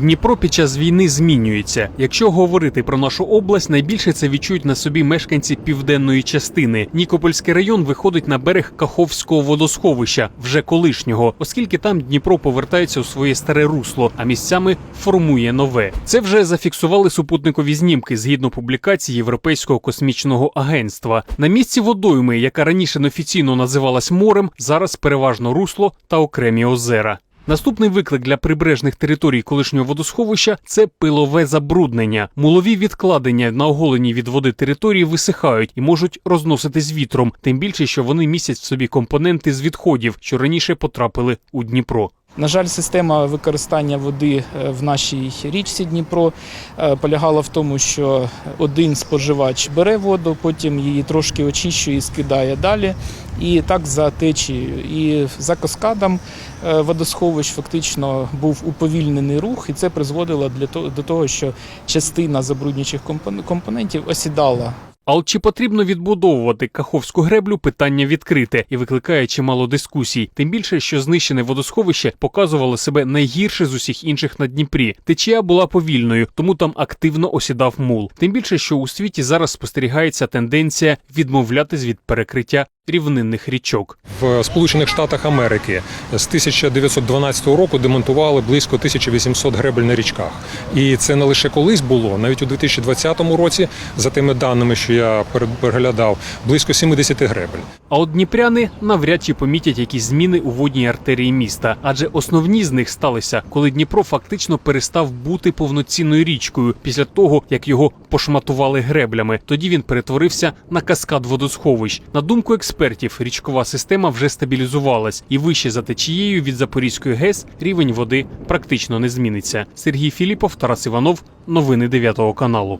Дніпро під час війни змінюється. Якщо говорити про нашу область, найбільше це відчують на собі мешканці південної частини. Нікопольський район виходить на берег Каховського водосховища, вже колишнього, оскільки там Дніпро повертається у своє старе русло, а місцями формує нове. Це вже зафіксували супутникові знімки згідно публікації Європейського космічного агентства. На місці водойми, яка раніше неофіційно називалась морем, зараз переважно русло та окремі озера. Наступний виклик для прибережних територій колишнього водосховища це пилове забруднення. Мулові відкладення на оголені від води території висихають і можуть розноситись вітром, тим більше, що вони містять в собі компоненти з відходів, що раніше потрапили у Дніпро. На жаль, система використання води е, в нашій річці Дніпро е, полягала в тому, що один споживач бере воду, потім її трошки очищує і скидає далі. І так за течією. І за каскадом е, водосховищ фактично був уповільнений рух, і це призводило до того, що частина забруднюючих компон- компонентів осідала А от чи потрібно відбудовувати Каховську греблю питання відкрите і викликає чимало дискусій. Тим більше, що знищене водосховище показувало себе найгірше з усіх інших на Дніпрі. Течія була повільною, тому там активно осідав мул. Тим більше, що у світі зараз спостерігається тенденція відмовлятись від перекриття рівнинних річок. В Сполучених Штатах Америки з 1912 року демонтували близько 1800 гребель на річках. І це не лише колись було, навіть у 2020 році, за тими даними, що я переглядав, близько 70 гребель. А от дніпряни навряд чи помітять якісь зміни у водній артерії міста, адже основні з них сталися, коли Дніпро фактично перестав бути повноцінною річкою після того, як його пошматували греблями. Тоді він перетворився на каскад водосховищ. На думку експертів, річкова система вже стабілізувалась, і вище за течією від Запорізької ГЕС рівень води практично не зміниться. Сергій Філіпов, Тарас Іванов, новини 9 каналу.